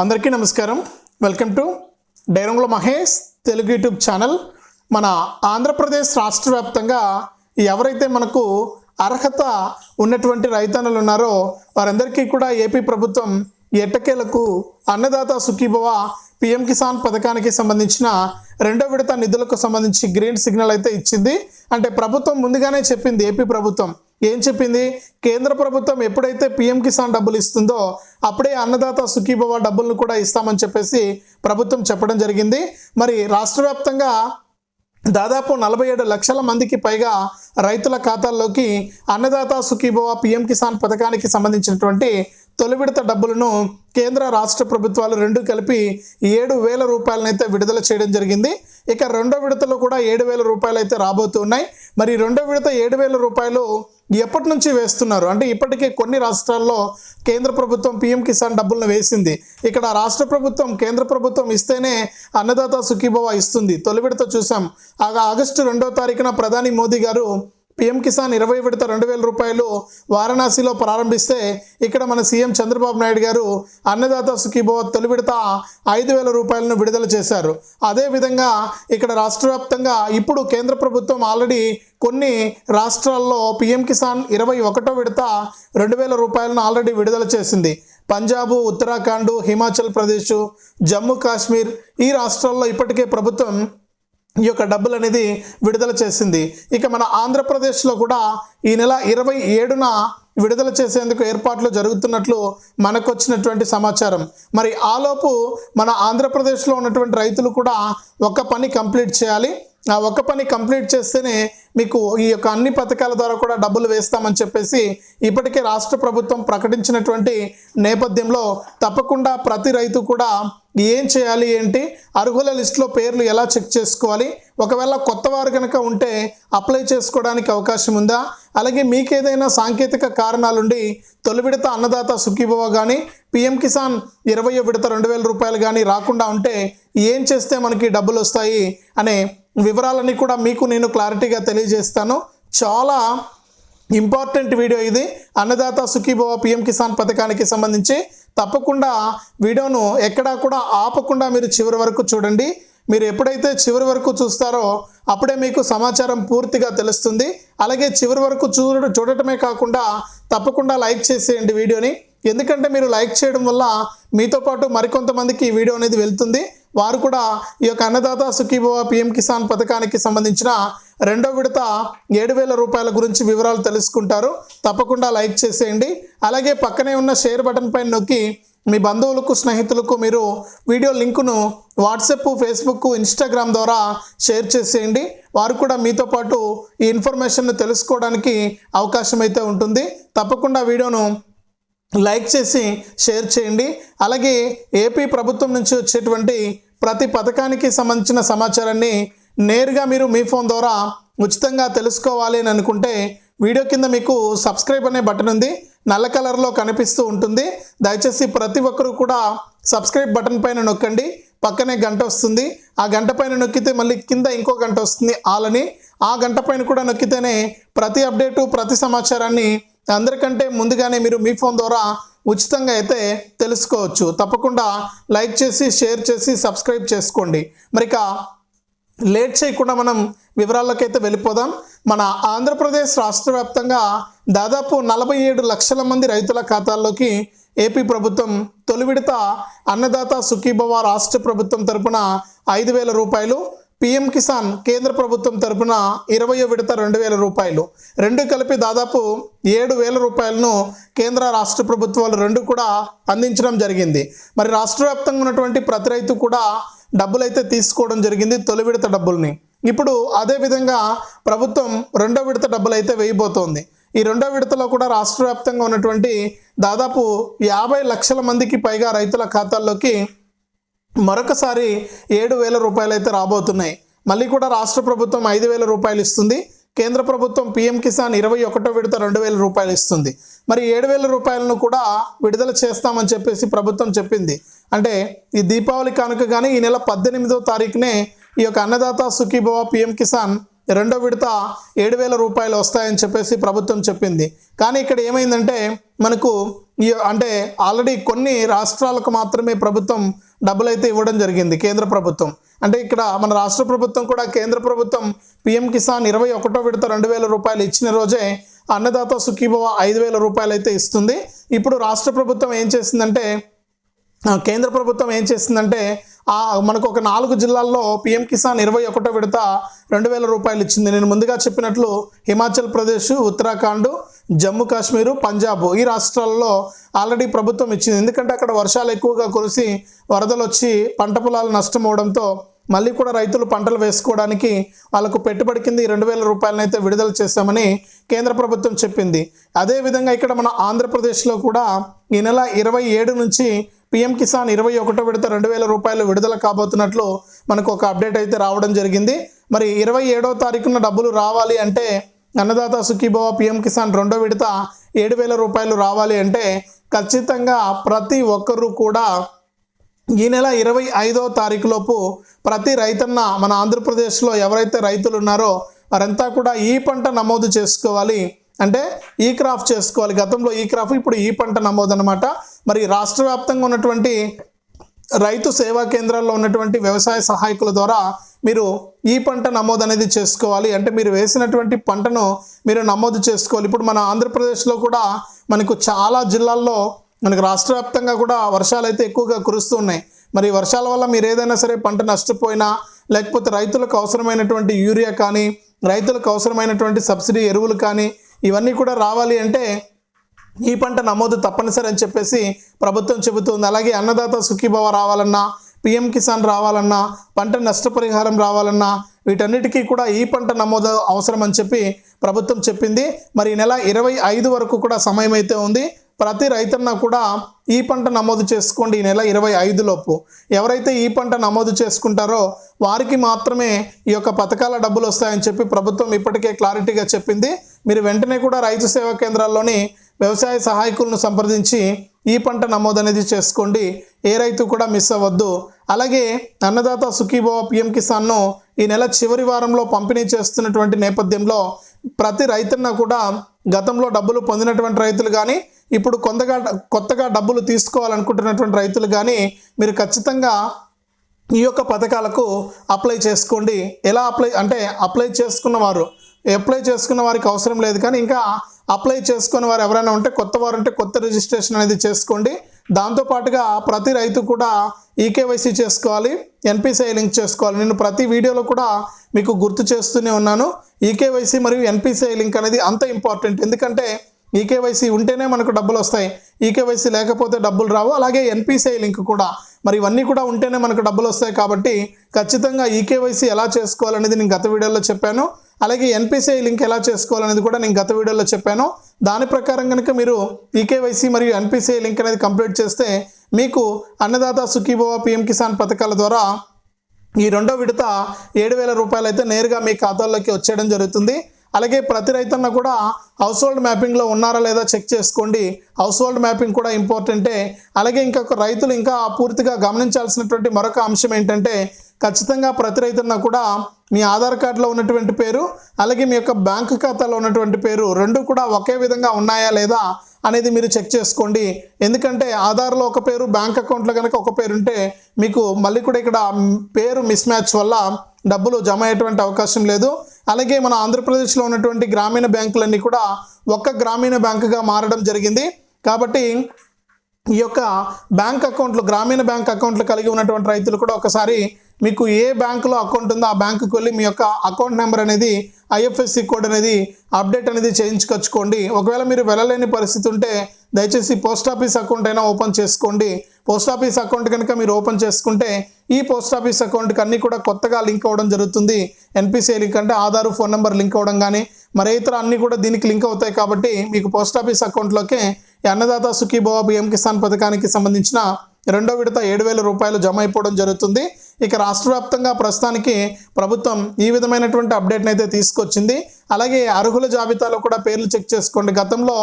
అందరికీ నమస్కారం. Welcome to Dairangula Mahesh Telugu YouTube channel. మన ఆంధ్రప్రదేశ్ రాష్ట్ర వ్యాప్తంగా ఎవరైతే మనకు అర్హత ఉన్నటువంటి రైతన్నులు ఉన్నారో వారందరికీ కూడా ఏపీ ప్రభుత్వం ఎట్టకేలకు అన్నదాత సుఖీభవ పిఎం కిసాన్ పథకానికి సంబంధించిన రెండో విడత నిధులకు సంబంధించి గ్రీన్ సిగ్నల్ అయితే ఇచ్చింది. అంటే ప్రభుత్వం ముందుగానే చెప్పింది ఏపీ ప్రభుత్వం. ఏం చెప్పింది? కేంద్ర ప్రభుత్వం ఎప్పుడైతే పిఎం కిసాన్ డబ్బులు ఇస్తుందో అప్పుడే అన్నదాత సుఖీభవ డబ్బులను కూడా ఇస్తామని చెప్పేసి ప్రభుత్వం చెప్పడం జరిగింది. మరి రాష్ట్ర వ్యాప్తంగా దాదాపు నలభై ఏడు లక్షల మందికి పైగా రైతుల ఖాతాల్లోకి అన్నదాత సుఖీభవ పిఎం కిసాన్ పథకానికి సంబంధించినటువంటి తొలి విడత డబ్బులను కేంద్ర రాష్ట్ర ప్రభుత్వాలు రెండు కలిపి ఏడు వేల రూపాయలనైతే విడుదల చేయడం జరిగింది. ఇక రెండో విడతలో కూడా ఏడు వేల రూపాయలు అయితే రాబోతున్నాయి మరి రెండో విడత ఏడు వేల రూపాయలు ఎప్పటి నుంచి వేస్తున్నారు? అంటే ఇప్పటికే కొన్ని రాష్ట్రాల్లో కేంద్ర ప్రభుత్వం పిఎం కిసాన్ డబ్బులను వేసింది. ఇక్కడ రాష్ట్ర ప్రభుత్వం కేంద్ర ప్రభుత్వం ఇస్తేనే అన్నదాత సుఖీభవ ఇస్తుంది. తొలి విడత చూసాం. ఆగా ఆగస్టు రెండో తారీఖున ప్రధాని మోదీ గారు పిఎం కిసాన్ ఇరవై విడత రెండు వేల రూపాయలు వారణాసిలో ప్రారంభిస్తే ఇక్కడ మన సీఎం చంద్రబాబు నాయుడు గారు అన్నదాత సుఖీభవ తొలి విడత ఐదు వేల రూపాయలను విడుదల చేశారు. అదేవిధంగా ఇక్కడ రాష్ట్ర వ్యాప్తంగా ఇప్పుడు కేంద్ర ప్రభుత్వం ఆల్రెడీ కొన్ని రాష్ట్రాల్లో పిఎం కిసాన్ ఇరవై ఒకటో విడత రెండు వేల రూపాయలను ఆల్రెడీ విడుదల చేసింది. పంజాబ్ ఉత్తరాఖండ్ హిమాచల్ ప్రదేశ్ జమ్మూ కాశ్మీర్ ఈ రాష్ట్రాల్లో ఇప్పటికే ప్రభుత్వం ఈ యొక్క డబ్బులు అనేది విడుదల చేసింది. ఇక మన ఆంధ్రప్రదేశ్లో కూడా ఈ నెల ఇరవై ఏడున విడుదల చేసేందుకు ఏర్పాట్లు జరుగుతున్నట్లు మనకు వచ్చినటువంటి సమాచారం. మరి ఆలోపు మన ఆంధ్రప్రదేశ్లో ఉన్నటువంటి రైతులు కూడా ఒక పని కంప్లీట్ చేయాలి. ఆ ఒక్క పని కంప్లీట్ చేస్తేనే మీకు ఈ యొక్క అన్ని పథకాల ద్వారా కూడా డబ్బులు వేస్తామని చెప్పేసి ఇప్పటికే రాష్ట్ర ప్రభుత్వం ప్రకటించినటువంటి నేపథ్యంలో తప్పకుండా ప్రతి రైతు కూడా ఏం చేయాలి ఏంటి అర్హుల లిస్టులో పేర్లు ఎలా చెక్ చేసుకోవాలి ఒకవేళ కొత్త వారు కనుక ఉంటే అప్లై చేసుకోవడానికి అవకాశం ఉందా అలాగే మీకేదైనా సాంకేతిక కారణాలుండి తొలి విడత అన్నదాత సుఖీభవ కానీ పిఎం కిసాన్ ఇరవై విడత రెండు వేల రూపాయలు కానీ రాకుండా ఉంటే ఏం చేస్తే మనకి డబ్బులు వస్తాయి అనే వివరాలన్నీ కూడా మీకు నేను క్లారిటీగా తెలియజేస్తాను. చాలా ఇంపార్టెంట్ వీడియో ఇది. అన్నదాత సుఖీభవ పిఎం కిసాన్ పథకానికి సంబంధించి తప్పకుండా వీడియోను ఎక్కడా కూడా ఆపకుండా మీరు చివరి వరకు చూడండి. మీరు ఎప్పుడైతే చివరి వరకు చూస్తారో అప్పుడే మీకు సమాచారం పూర్తిగా తెలుస్తుంది. అలాగే చివరి వరకు చూడ చూడటమే కాకుండా తప్పకుండా లైక్ చేసేయండి వీడియోని. ఎందుకంటే మీరు లైక్ చేయడం వల్ల మీతో పాటు మరికొంతమందికి ఈ వీడియో అనేది వెళ్తుంది. వారు కూడా ఈ యొక్క అన్నదాత సుఖీభవ పిఎం కిసాన్ పథకానికి సంబంధించిన రెండో విడత ఏడు వేల రూపాయల గురించి వివరాలు తెలుసుకుంటారు. తప్పకుండా లైక్ చేసేయండి. అలాగే పక్కనే ఉన్న షేర్ బటన్ పైన నొక్కి మీ బంధువులకు స్నేహితులకు మీరు వీడియో లింకును వాట్సాప్ ఫేస్బుక్ ఇన్స్టాగ్రామ్ ద్వారా షేర్ చేసేయండి. వారు కూడా మీతో పాటు ఈ ఇన్ఫర్మేషన్ను తెలుసుకోవడానికి అవకాశం అయితే ఉంటుంది. తప్పకుండా వీడియోను లైక్ చేసి షేర్ చేయండి. అలాగే ఏపీ ప్రభుత్వం నుంచి వచ్చేటువంటి ప్రతి పథకానికి సంబంధించిన సమాచారాన్ని నేరుగా మీరు మీ ఫోన్ ద్వారా ఉచితంగా తెలుసుకోవాలి అని అనుకుంటే వీడియో కింద మీకు సబ్స్క్రైబ్ అనే బటన్ ఉంది. నల్ల కలర్లో కనిపిస్తూ ఉంటుంది. దయచేసి ప్రతి ఒక్కరూ కూడా సబ్స్క్రైబ్ బటన్ పైన నొక్కండి. పక్కనే గంట వస్తుంది. ఆ గంట పైన నొక్కితే మళ్ళీ కింద ఇంకో గంట వస్తుంది. ఆలని ఆ గంట పైన కూడా నొక్కితేనే ప్రతి అప్డేటు ప్రతి సమాచారాన్ని అందరికంటే ముందుగానే మీరు మీ ఫోన్ ద్వారా ఉచితంగా అయితే తెలుసుకోవచ్చు. తప్పకుండా లైక్ చేసి షేర్ చేసి సబ్స్క్రైబ్ చేసుకోండి. మరి ఇక లేట్ చేయకుండా మనం వివరాల్లోకైతే వెళ్ళిపోదాం. మన ఆంధ్రప్రదేశ్ రాష్ట్ర వ్యాప్తంగా దాదాపు నలభై ఏడు లక్షల మంది రైతుల ఖాతాల్లోకి ఏపీ ప్రభుత్వం తొలి విడత అన్నదాత సుఖీభవ రాష్ట్ర ప్రభుత్వం తరపున ఐదు వేల రూపాయలు పిఎం కిసాన్ కేంద్ర ప్రభుత్వం తరపున ఇరవయో విడత రెండు వేల రూపాయలు. రెండు కలిపి దాదాపు ఏడు వేల రూపాయలను కేంద్ర రాష్ట్ర ప్రభుత్వాలు రెండు కూడా అందించడం జరిగింది. మరి రాష్ట్ర వ్యాప్తంగా ఉన్నటువంటి ప్రతి రైతు కూడా డబ్బులైతే తీసుకోవడం జరిగింది తొలి విడత డబ్బుల్ని. ఇప్పుడు అదేవిధంగా ప్రభుత్వం రెండో విడత డబ్బులు అయితే వేయబోతోంది. ఈ రెండో విడతలో కూడా రాష్ట్ర వ్యాప్తంగా ఉన్నటువంటి దాదాపు యాభై లక్షల మందికి పైగా రైతుల ఖాతాల్లోకి మరొకసారి ఏడు వేల రూపాయలు అయితే రాబోతున్నాయి. మళ్ళీ కూడా రాష్ట్ర ప్రభుత్వం ఐదు వేల రూపాయలు ఇస్తుంది. కేంద్ర ప్రభుత్వం పిఎం కిసాన్ ఇరవై ఒకటో విడత రెండు వేల రూపాయలు ఇస్తుంది. మరి ఏడు వేల రూపాయలను కూడా విడుదల చేస్తామని చెప్పేసి ప్రభుత్వం చెప్పింది. అంటే ఈ దీపావళి కానుక కానీ ఈ నెల పద్దెనిమిదో తారీఖునే ఈ యొక్క అన్నదాత సుఖీభవ పిఎం కిసాన్ రెండో విడత ఏడు వేల రూపాయలు వస్తాయని చెప్పేసి ప్రభుత్వం చెప్పింది. కానీ ఇక్కడ ఏమైందంటే మనకు అంటే ఆల్రెడీ కొన్ని రాష్ట్రాలకు మాత్రమే ప్రభుత్వం డబ్బులు అయితే ఇవ్వడం జరిగింది కేంద్ర ప్రభుత్వం. అంటే ఇక్కడ మన రాష్ట్ర ప్రభుత్వం కూడా కేంద్ర ప్రభుత్వం పిఎం కిసాన్ ఇరవై ఒకటో విడత రెండు వేల రూపాయలు ఇచ్చిన రోజే అన్నదాత సుఖీభవ ఐదు వేల రూపాయలు అయితే ఇస్తుంది. ఇప్పుడు రాష్ట్ర ప్రభుత్వం ఏం చేసిందంటే కేంద్ర ప్రభుత్వం ఏం చేసిందంటే మనకు ఒక నాలుగు జిల్లాల్లో పిఎం కిసాన్ ఇరవై ఒకటో విడత రెండు వేల రూపాయలు ఇచ్చింది. నేను ముందుగా చెప్పినట్లు హిమాచల్ ప్రదేశ్ ఉత్తరాఖండ్ జమ్మూ కాశ్మీరు పంజాబ్ ఈ రాష్ట్రాల్లో ఆల్రెడీ ప్రభుత్వం ఇచ్చింది. ఎందుకంటే అక్కడ వర్షాలు ఎక్కువగా కురిసి వరదలు వచ్చి పంట పొలాలు నష్టం అవడంతో మళ్ళీ కూడా రైతులు పంటలు వేసుకోవడానికి వాళ్ళకు పెట్టుబడి కింద ఈ రెండు వేల రూపాయలను అయితే విడుదల చేశామని కేంద్ర ప్రభుత్వం చెప్పింది. అదేవిధంగా ఇక్కడ మన ఆంధ్రప్రదేశ్లో కూడా ఈ నెల ఇరవై ఏడు నుంచి పిఎం కిసాన్ ఇరవై ఒకటో విడత రెండు వేల రూపాయలు విడుదల కాబోతున్నట్లు మనకు ఒక అప్డేట్ అయితే రావడం జరిగింది. మరి ఇరవై ఏడో తారీఖున డబ్బులు రావాలి అంటే అన్నదాత సుఖీభవ పిఎం కిసాన్ రెండో విడత ఏడు వేల రూపాయలు రావాలి అంటే ఖచ్చితంగా ప్రతి ఒక్కరూ కూడా ఈ నెల ఇరవై ఐదో తారీఖులోపు ప్రతి రైతన్న మన ఆంధ్రప్రదేశ్లో ఎవరైతే రైతులు ఉన్నారో వారంతా కూడా ఈ పంట నమోదు చేసుకోవాలి. అంటే ఈ క్రాఫ్ చేసుకోవాలి. గతంలో ఈ క్రాఫ్ ఇప్పుడు ఈ పంట నమోదు అనమాట మరి రాష్ట్ర వ్యాప్తంగా ఉన్నటువంటి రైతు సేవా కేంద్రాల్లో ఉన్నటువంటి వ్యవసాయ సహాయకుల ద్వారా మీరు ఈ పంట నమోదు అనేది చేసుకోవాలి. అంటే మీరు వేసినటువంటి పంటను మీరు నమోదు చేసుకోవాలి. ఇప్పుడు మన ఆంధ్రప్రదేశ్లో కూడా మనకు చాలా జిల్లాల్లో మనకు రాష్ట్ర వ్యాప్తంగా కూడా వర్షాలు అయితే ఎక్కువగా కురుస్తూ ఉన్నాయి. మరి వర్షాల వల్ల మీరు ఏదైనా సరే పంట నష్టపోయినా లేకపోతే రైతులకు అవసరమైనటువంటి యూరియా కానీ రైతులకు అవసరమైనటువంటి సబ్సిడీ ఎరువులు కానీ ఇవన్నీ కూడా రావాలి అంటే ఈ పంట నమోదు తప్పనిసరి అని చెప్పేసి ప్రభుత్వం చెబుతుంది. అలాగే అన్నదాత సుఖీభవ రావాలన్నా పిఎం కిసాన్ రావాలన్నా పంట నష్టపరిహారం రావాలన్నా వీటన్నిటికీ కూడా ఈ పంట నమోదు అవసరం అని చెప్పి ప్రభుత్వం చెప్పింది. మరి ఈ నెల ఇరవై ఐదు వరకు కూడా సమయం అయితే ఉంది. ప్రతి రైతన్న కూడా ఈ పంట నమోదు చేసుకోండి ఈ నెల ఇరవై లోపు. ఎవరైతే ఈ పంట నమోదు చేసుకుంటారో వారికి మాత్రమే ఈ యొక్క పథకాల డబ్బులు వస్తాయని చెప్పి ప్రభుత్వం ఇప్పటికే క్లారిటీగా చెప్పింది. మీరు వెంటనే కూడా రైతు సేవా కేంద్రాల్లోని వ్యవసాయ సహాయకులను సంప్రదించి ఈ పంట నమోదు అనేది చేసుకోండి. ఏ రైతు కూడా మిస్ అవ్వద్దు. అలాగే అన్నదాత సుఖీభవ పిఎం కిసాన్ను ఈ నెల చివరి వారంలో పంపిణీ చేస్తున్నటువంటి నేపథ్యంలో ప్రతి రైతున్న కూడా గతంలో డబ్బులు పొందినటువంటి రైతులు కానీ ఇప్పుడు కొంతగా కొత్తగా డబ్బులు తీసుకోవాలనుకుంటున్నటువంటి రైతులు కానీ మీరు ఖచ్చితంగా ఈ యొక్క పథకాలకు అప్లై చేసుకోండి. ఎలా అప్లై అంటే అప్లై చేసుకున్న వారు అప్లై చేసుకున్న వారికి అవసరం లేదు కానీ ఇంకా అప్లై చేసుకుని వారు ఎవరైనా ఉంటే కొత్త వారు ఉంటే కొత్త రిజిస్ట్రేషన్ అనేది చేసుకోండి. దాంతోపాటుగా ప్రతి రైతు కూడా ఈకేవైసీ చేసుకోవాలి ఎన్పిసిఐ లింక్ చేసుకోవాలి. నేను ప్రతి వీడియోలో కూడా మీకు గుర్తు చేస్తూనే ఉన్నాను. ఈకేవైసీ మరియు ఎన్పిసిఐ లింక్ అనేది అంత ఇంపార్టెంట్. ఎందుకంటే ఈకేవైసీ ఉంటేనే మనకు డబ్బులు వస్తాయి. ఈకేవైసీ లేకపోతే డబ్బులు రావు. అలాగే ఎన్పిసిఐ లింక్ కూడా. మరి ఇవన్నీ కూడా ఉంటేనే మనకు డబ్బులు వస్తాయి కాబట్టి ఖచ్చితంగా ఈకేవైసీ ఎలా చేసుకోవాలనేది నేను గత వీడియోలో చెప్పాను. అలాగే ఎన్పిసిఐ లింక్ ఎలా చేసుకోవాలనేది కూడా నేను గత వీడియోలో చెప్పాను. దాని ప్రకారం కనుక మీరు ఈకేవైసీ మరియు ఎన్పిసిఐ లింక్ అనేది కంప్లీట్ చేస్తే మీకు అన్నదాత సుఖీభవ పిఎం కిసాన్ పథకాల ద్వారా ఈ రెండో విడత ఏడు వేల రూపాయలు అయితే నేరుగా మీ ఖాతాల్లోకి వచ్చేయడం జరుగుతుంది. అలాగే ప్రతి రైతన్న కూడా హౌస్ హోల్డ్ మ్యాపింగ్లో ఉన్నారా లేదా చెక్ చేసుకోండి. హౌస్ హోల్డ్ మ్యాపింగ్ కూడా ఇంపార్టెంటే అలాగే ఇంకొక రైతులు ఇంకా పూర్తిగా గమనించాల్సినటువంటి మరొక అంశం ఏంటంటే ఖచ్చితంగా ప్రతి రైతన్న కూడా మీ ఆధార్ కార్డులో ఉన్నటువంటి పేరు అలాగే మీ యొక్క బ్యాంకు ఖాతాలో ఉన్నటువంటి పేరు రెండు కూడా ఒకే విధంగా ఉన్నాయా లేదా అనేది మీరు చెక్ చేసుకోండి. ఎందుకంటే ఆధార్లో ఒక పేరు బ్యాంక్ అకౌంట్లో కనుక ఒక పేరు ఉంటే మీకు మళ్ళీ కూడా ఇక్కడ పేరు మిస్ మ్యాచ్ వల్ల డబ్బులు జమ అయ్యేటువంటి అవకాశం లేదు. అలాగే మన ఆంధ్రప్రదేశ్లో ఉన్నటువంటి గ్రామీణ బ్యాంకులన్నీ కూడా ఒక్క గ్రామీణ బ్యాంకుగా మారడం జరిగింది. కాబట్టి ఈ యొక్క బ్యాంక్ అకౌంట్లు గ్రామీణ బ్యాంక్ అకౌంట్లు కలిగి ఉన్నటువంటి రైతులు కూడా ఒకసారి మీకు ఏ బ్యాంకులో అకౌంట్ ఉందో ఆ బ్యాంకుకి వెళ్ళి మీ యొక్క అకౌంట్ నెంబర్ అనేది ఐఎఫ్ఎస్సి కోడ్ అనేది అప్డేట్ అనేది చేయించుకొచ్చుకోండి. ఒకవేళ మీరు వెళ్ళలేని పరిస్థితి ఉంటే దయచేసి పోస్ట్ ఆఫీస్ అకౌంట్ అయినా ఓపెన్ చేసుకోండి. పోస్ట్ ఆఫీస్ అకౌంట్ కనుక మీరు ఓపెన్ చేసుకుంటే ఈ పోస్ట్ ఆఫీస్ అకౌంట్కి అన్నీ కూడా కొత్తగా లింక్ అవ్వడం జరుగుతుంది. ఎన్పిసిఐ లింక్ అంటే ఆధార్ ఫోన్ నెంబర్ లింక్ అవ్వడం కానీ మరే ఇతర అన్నీ కూడా దీనికి లింక్ అవుతాయి కాబట్టి మీకు పోస్ట్ ఆఫీస్ అకౌంట్లోకే అన్నదాత సుఖీభవ పిఎం కిసాన్ పథకానికి సంబంధించిన రెండో విడత ఏడు వేల రూపాయలు జమ అయిపోవడం జరుగుతుంది. ఇక రాష్ట్ర వ్యాప్తంగా ప్రస్తుతానికి ప్రభుత్వం ఈ విధమైనటువంటి అప్డేట్ని అయితే తీసుకొచ్చింది. అలాగే అర్హుల జాబితాలో కూడా పేర్లు చెక్ చేసుకోండి. గతంలో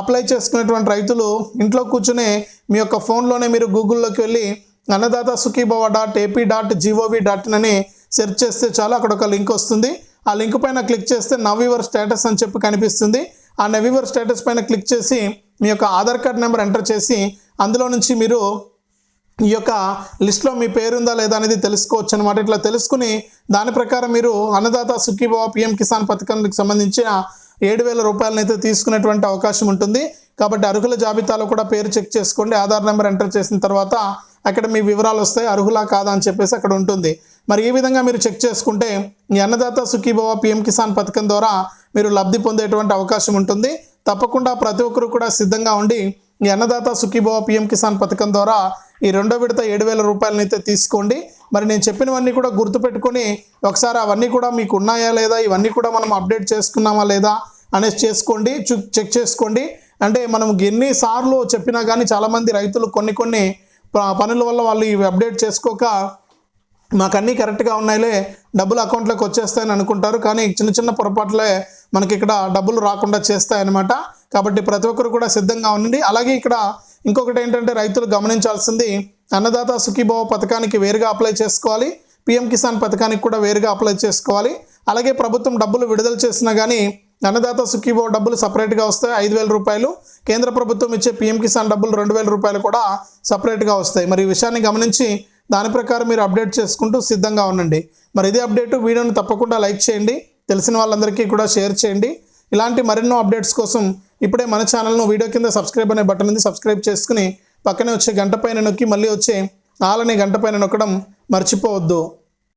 అప్లై చేసుకునేటువంటి రైతులు ఇంట్లో కూర్చునే మీ యొక్క ఫోన్లోనే మీరు గూగుల్లోకి వెళ్ళి Annadata Sukhibhava dot AP dot GOV dot అని సెర్చ్ చేస్తే చాలు అక్కడ ఒక లింక్ వస్తుంది. ఆ లింక్ పైన క్లిక్ చేస్తే నవ్ యువర్ స్టేటస్ అని చెప్పి కనిపిస్తుంది. ఆ నవ్ యువర్ స్టేటస్ పైన క్లిక్ చేసి మీ యొక్క ఆధార్ కార్డ్ నెంబర్ ఎంటర్ చేసి అందులో నుంచి మీరు ఈ యొక్క లిస్ట్లో మీ పేరుందా లేదా అనేది తెలుసుకోవచ్చు అనమాట ఇట్లా తెలుసుకుని దాని ప్రకారం మీరు అన్నదాత సుఖీభావ పిఎం కిసాన్ పథకానికి సంబంధించిన ఏడు వేల రూపాయలను అయితే తీసుకునేటువంటి అవకాశం ఉంటుంది. కాబట్టి అర్హుల జాబితాలో కూడా పేరు చెక్ చేసుకోండి. ఆధార్ నెంబర్ ఎంటర్ చేసిన తర్వాత అక్కడ మీ వివరాలు వస్తాయి. అర్హులా కాదా అని చెప్పేసి అక్కడ ఉంటుంది. మరి ఈ విధంగా మీరు చెక్ చేసుకుంటే ఈ అన్నదాత సుఖీభవ పిఎం కిసాన్ పథకం ద్వారా మీరు లబ్ధి పొందేటువంటి అవకాశం ఉంటుంది. తప్పకుండా ప్రతి ఒక్కరు కూడా సిద్ధంగా ఉండి మీ అన్నదాత సుఖీభవ పిఎం కిసాన్ పథకం ద్వారా ఈ రెండో విడత ఏడు వేల రూపాయలని అయితే తీసుకోండి. మరి నేను చెప్పినవన్నీ కూడా గుర్తుపెట్టుకొని ఒకసారి అవన్నీ కూడా మీకు ఉన్నాయా లేదా ఇవన్నీ కూడా మనం అప్డేట్ చేసుకున్నామా లేదా అనేసి చేసుకోండి చెక్ చేసుకోండి. అంటే మనం ఎన్నిసార్లు చెప్పినా కానీ చాలామంది రైతులు కొన్ని కొన్ని ప- పనుల వల్ల వాళ్ళు ఇవి అప్డేట్ చేసుకోక మాకు అన్నీ కరెక్ట్గా ఉన్నాయిలే డబ్బులు అకౌంట్లోకి వచ్చేస్తాయని అనుకుంటారు. కానీ చిన్న చిన్న పొరపాట్లే మనకి ఇక్కడ డబ్బులు రాకుండా చేస్తాయన్నమాట. కాబట్టి ప్రతి ఒక్కరు కూడా సిద్ధంగా ఉండండి. అలాగే ఇక్కడ ఇంకొకటి ఏంటంటే రైతులు గమనించాల్సింది అన్నదాత సుఖీభావ పథకానికి వేరుగా అప్లై చేసుకోవాలి. పిఎం కిసాన్ పథకానికి కూడా వేరుగా అప్లై చేసుకోవాలి. అలాగే ప్రభుత్వం డబ్బులు విడుదల చేసినా కానీ అన్నదాత సుఖీభావ డబ్బులు సపరేట్గా వస్తాయి. ఐదు వేల రూపాయలు. కేంద్ర ప్రభుత్వం ఇచ్చే పిఎం కిసాన్ డబ్బులు రెండు వేల రూపాయలు కూడా సపరేట్గా వస్తాయి. మరి ఈ విషయాన్ని గమనించి దాని ప్రకారం మీరు అప్డేట్ చేసుకుంటూ సిద్ధంగా ఉండండి. మరి ఇదే అప్డేట్ వీడియోను తప్పకుండా లైక్ చేయండి. తెలిసిన వాళ్ళందరికీ కూడా షేర్ చేయండి. ఇలాంటి మరెన్నో అప్డేట్స్ కోసం ఇప్పుడే మన ఛానల్ను వీడియో కింద సబ్స్క్రైబ్ అనే బటన్ ఉంది సబ్స్క్రైబ్ చేసుకుని పక్కనే వచ్చే గంట పైన నొక్కి మళ్ళీ వచ్చే ఆలనే గంట పైన నొక్కడం మర్చిపోవద్దు.